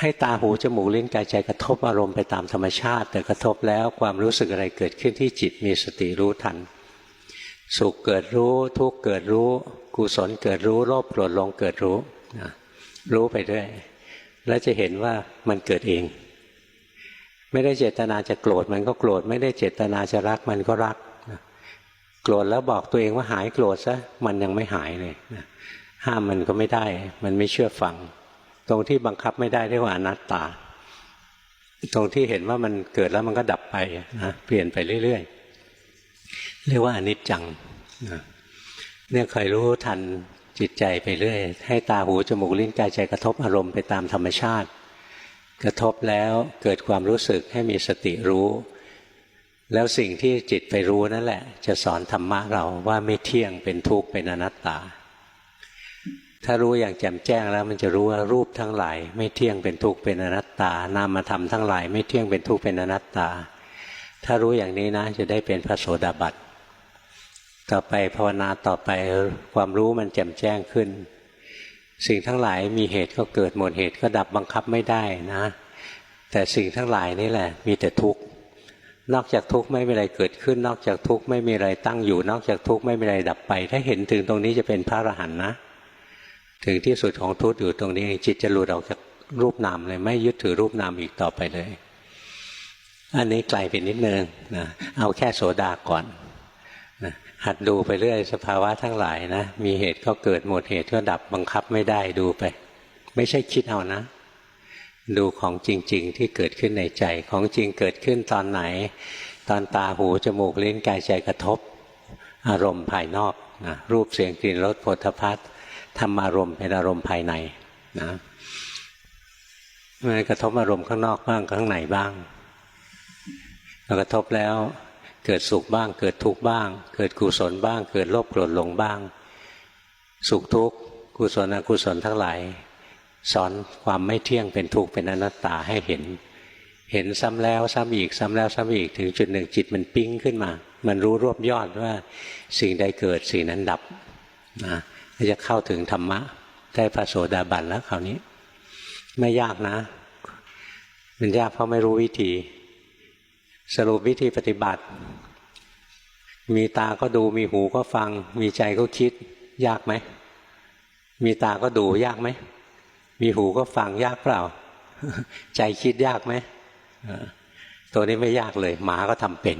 ให้ตาหูจมูกลิ้นกายใจกระทบอารมณ์ไปตามธรรมชาติ แต่กระทบแล้วความรู้สึกอะไรเกิดขึ้นที่จิตมีสติรู้ทัน สุขเกิดรู้ ทุกข์เกิดรู้ กุศลเกิดรู้โลภโกรธลงเกิดรู้นะรู้ไปด้วย แล้วจะเห็นว่ามันเกิดเอง ไม่ได้เจตนาจะโกรธมันก็โกรธไม่ได้เจตนาจะรักมันก็รักนะโกรธแล้วบอกตัวเองว่าหายโกรธซะมันยังไม่หายเลยนะห้ามมันก็ไม่ได้ มันไม่เชื่อฟัง ตรงที่บังคับไม่ได้เรียกว่าอนัตตา ตรงที่เห็นว่ามันเกิดแล้วมันก็ดับไปนะเปลี่ยนไปเรื่อยๆ เรียกว่าอนิจจังนะเนี่ยเคยรู้ทันจิตใจไปเรื่อย ให้ตาหูจมูกลิ้นกายใจกระทบอารมณ์ไปตามธรรมชาติ กระทบแล้วเกิดความรู้สึกให้มีสติรู้ แล้วสิ่งที่จิตไปรู้นั่นแหละ จะสอนธรรมะเราว่าไม่เที่ยงเป็นทุกข์เป็นอนัตตา ถ้ารู้อย่างแจ่มแจ้งแล้ว มันจะรู้ว่ารูปทั้งหลาย ไม่เที่ยงเป็นทุกข์เป็นอนัตตา นามธรรมทั้งหลาย ไม่เที่ยงเป็นทุกข์เป็นอนัตตา ถ้ารู้อย่างนี้นะ จะได้เป็นพระโสดาบันต่อไปภาวนาต่อไปความรู้มันแจ่มแจ้งขึ้น สิ่งทั้งหลายมีเหตุก็เกิดหมดเหตุก็ดับบังคับไม่ได้นะ แต่สิ่งทั้งหลายนี่แหละ มีแต่ทุกข์นอกจากทุกข์ไม่มีอะไรเกิดขึ้น นอกจากทุกข์ไม่มีอะไรตั้งอยู่ นอกจากทุกข์ไม่มีอะไรดับไป ถ้าเห็นถึงตรงนี้จะเป็นพระอรหันต์นะ ถึงที่สุดของทุกข์อยู่ตรงนี้ จิตจะหลุดออกจากรูปนามเลยไม่ยึดถือรูปนามอีกต่อไปเลย อันนี้ไกลไปนิดนึงนะเอาแค่โสดาก่อนนะหัดดูไปเรื่อยสภาวะทั้งหลายนะ มีเหตุก็เกิดหมดเหตุก็ดับบังคับไม่ได้ดูไป ไม่ใช่คิดเอานะ ดูของจริง ๆ ที่เกิดขึ้นในใจของจริงเกิดขึ้นตอนไหน ตอนตาหูจมูกลิ้นกายใจกระทบ อารมณ์ภายนอกนะรูปเสียงกลิ่นรสผลพัฒ ธรรมารมณ์เป็นอารมณ์ภายในนะมันกระทบอารมณ์ข้างนอกบ้างข้างในบ้างกระทบแล้วเกิดสุขบ้าง เกิดทุกข์บ้าง เกิดกุศลบ้าง เกิดโลภโกรธหลงบ้าง สุขทุกข์กุศลอกุศลทั้งหลาย สอนความไม่เที่ยงเป็นทุกข์เป็นอนัตตาให้เห็น เห็นซ้ำแล้วซ้ำอีกซ้ำแล้วซ้ำอีกถึงจุดหนึ่งจิตมันปิ้งขึ้นมา มันรู้รวบยอดว่าสิ่งใดเกิดสิ่งนั้นดับนะ จะเข้าถึงธรรมะ ได้พระโสดาบันแล้วคราวนี้ ไม่ยากนะ มันยากเพราะไม่รู้วิธี สรุปวิธีปฏิบัติ มีตาก็ดูมีหูก็ฟัง มีใจก็คิด ยากไหม มีตาก็ดูยากไหม มีหูก็ฟังยากเปล่า ใจคิดยากไหมตัวนี้ไม่ยากเลย หมาก็ทำเป็น